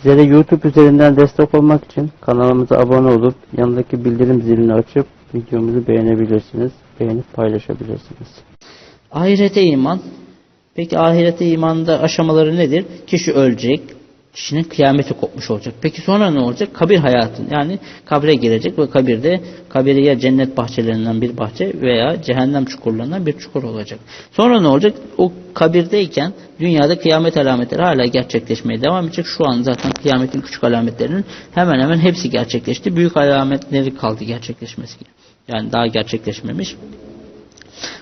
Bizlere YouTube üzerinden destek olmak için kanalımıza abone olup yanındaki bildirim zilini açıp videomuzu beğenebilirsiniz. Beğenip paylaşabilirsiniz. Ahirete iman. Peki ahirete imanda aşamaları nedir? Kişi ölecek. Kişinin kıyameti kopmuş olacak. Peki sonra ne olacak? Kabir hayatın. Yani kabre girecek ve kabirde kabiri ya cennet bahçelerinden bir bahçe veya cehennem çukurlarından bir çukur olacak. Sonra ne olacak? O kabirdeyken dünyada kıyamet alametleri hala gerçekleşmeye devam edecek. Şu an zaten kıyametin küçük alametlerinin hemen hemen hepsi gerçekleşti. Büyük alametleri kaldı gerçekleşmesi. Yani daha gerçekleşmemiş.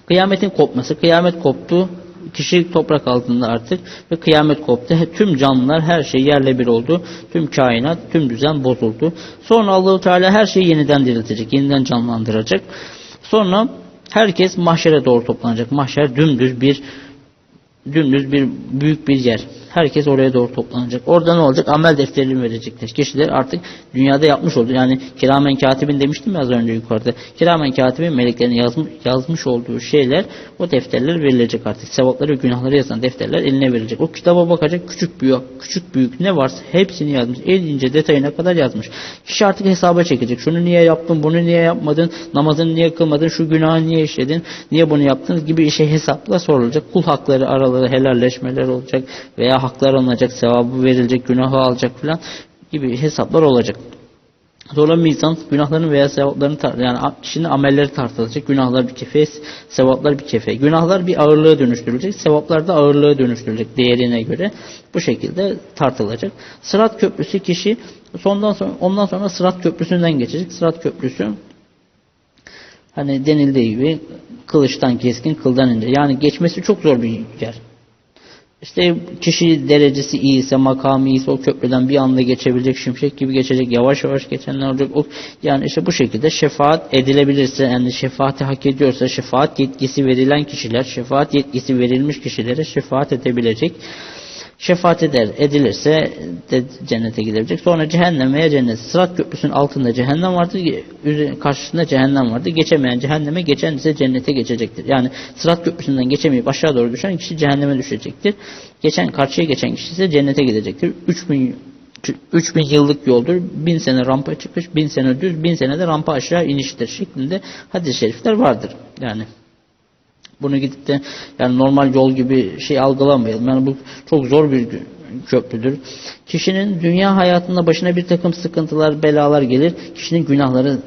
Kıyametin kopması, kıyamet koptu. Kişi toprak altında artık ve kıyamet koptu. Tüm canlılar her şey yerle bir oldu. Tüm kainat, tüm düzen bozuldu. Sonra Allahu Teala her şeyi yeniden diriltecek, yeniden canlandıracak. Sonra herkes mahşere doğru toplanacak. Mahşer dümdüz bir dümdüz bir büyük bir yer. Herkes oraya doğru toplanacak. Orada ne olacak? Amel defterini verecekler. Kişiler artık dünyada yapmış oldu. Yani kiramen katibin demiştim ya az önce yukarıda. Kiramen katibin meleklerin yazmış, yazmış olduğu şeyler o defterler verilecek artık. Sevapları ve günahları yazan defterler eline verilecek. O kitaba bakacak küçük büyük, küçük büyük ne varsa hepsini yazmış. En ince detayına kadar yazmış. Kişi artık hesaba çekecek. Şunu niye yaptın, bunu niye yapmadın, namazını niye kılmadın, şu günahı niye işledin, niye bunu yaptın gibi şey hesapla sorulacak. Kul hakları araları helalleşmeler olacak veya haklar alınacak, sevabı verilecek, günahı alacak filan gibi hesaplar olacak. Sonra mizan günahların veya sevapların yani kişinin amelleri tartılacak. Günahlar bir kefe, sevaplar bir kefe. Günahlar bir ağırlığa dönüştürülecek, sevaplar da ağırlığa dönüştürülecek değerine göre. Bu şekilde tartılacak. Sırat köprüsü kişi sondan sonra ondan sonra Sırat köprüsünden geçecek. Sırat köprüsü hani denildiği gibi kılıçtan keskin, kıldan ince. Yani geçmesi çok zor bir yer. İşte kişi derecesi iyiyse, makamı iyiyse o köprüden bir anda geçebilecek, şimşek gibi geçecek, yavaş yavaş geçenler olacak. O, yani işte bu şekilde şefaat edilebilirse, yani şefaati hak ediyorsa, şefaat yetkisi verilen kişiler, şefaat yetkisi verilmiş kişilere şefaat edebilecek. Şefaat eder, edilirse de cennete gidebilecek. Sonra cehennem veya cennet. Sırat köprüsünün altında cehennem vardır, karşısında cehennem vardır. Geçemeyen cehenneme, geçen ise cennete geçecektir. Yani sırat köprüsünden geçemeyip aşağı doğru düşen kişi cehenneme düşecektir. Geçen karşıya geçen kişi ise cennete gidecektir. 3000 3000 yıllık yoldur. 1000 sene rampa çıkış, 1000 sene düz, 1000 sene de rampa aşağı iniştir şeklinde hadis-i şerifler vardır. Yani bunu gidip de yani normal yol gibi şey algılamayalım. Yani bu çok zor bir köprüdür. Kişinin dünya hayatında başına bir takım sıkıntılar, belalar gelir. Kişinin günahları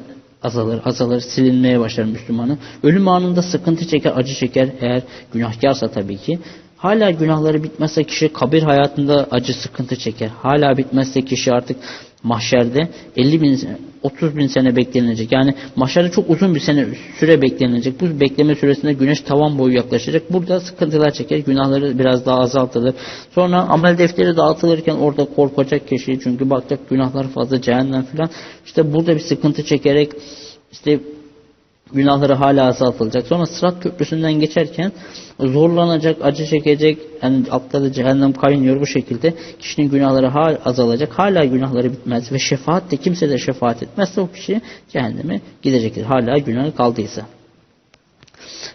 azalır, azalır, silinmeye başlar Müslümanın. Ölüm anında sıkıntı çeker, acı çeker eğer günahkarsa tabii ki. Hala günahları bitmezse kişi kabir hayatında acı sıkıntı çeker. Hala bitmezse kişi artık mahşerde 50 bin, 30 bin sene beklenilecek. Yani mahşerde çok uzun bir sene süre beklenilecek. Bu bekleme süresinde güneş tavan boyu yaklaşacak. Burada sıkıntılar çeker. Günahları biraz daha azaltılır. Sonra amel defteri dağıtılırken orada korkacak kişi. Çünkü bakacak günahlar fazla cehennem filan. İşte burada bir sıkıntı çekerek işte günahları hala azaltılacak. Sonra Sırat Köprüsü'nden geçerken zorlanacak, acı çekecek, yani altta da cehennem kaynıyor bu şekilde. Kişinin günahları hala azalacak, hala günahları bitmez ve şefaat de kimse de şefaat etmezse o kişi cehenneme gidecektir. Hala günahı kaldıysa.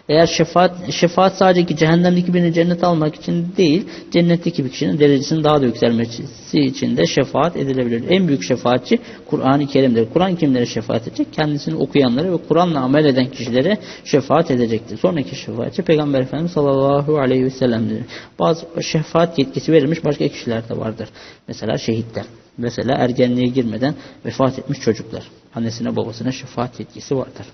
Eğer şefaat, şefaat sadece ki cehennemdeki birini cennet almak için değil, cennetteki bir kişinin derecesinin daha da yükselmesi için de şefaat edilebilir. En büyük şefaatçi Kur'an-ı Kerim'dir. Kur'an kimlere şefaat edecek? Kendisini okuyanlara ve Kur'an'la amel eden kişilere şefaat edecektir. Sonraki şefaatçi Peygamber Efendimiz sallallahu aleyhi ve sellem'dir. Bazı şefaat yetkisi verilmiş başka kişiler de vardır. Mesela şehitler. Mesela ergenliğe girmeden vefat etmiş çocuklar. Annesine babasına şefaat yetkisi vardır.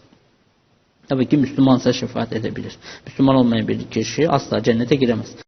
Tabii ki Müslümansa şefaat edebilir. Müslüman olmayan bir kişi asla cennete giremez.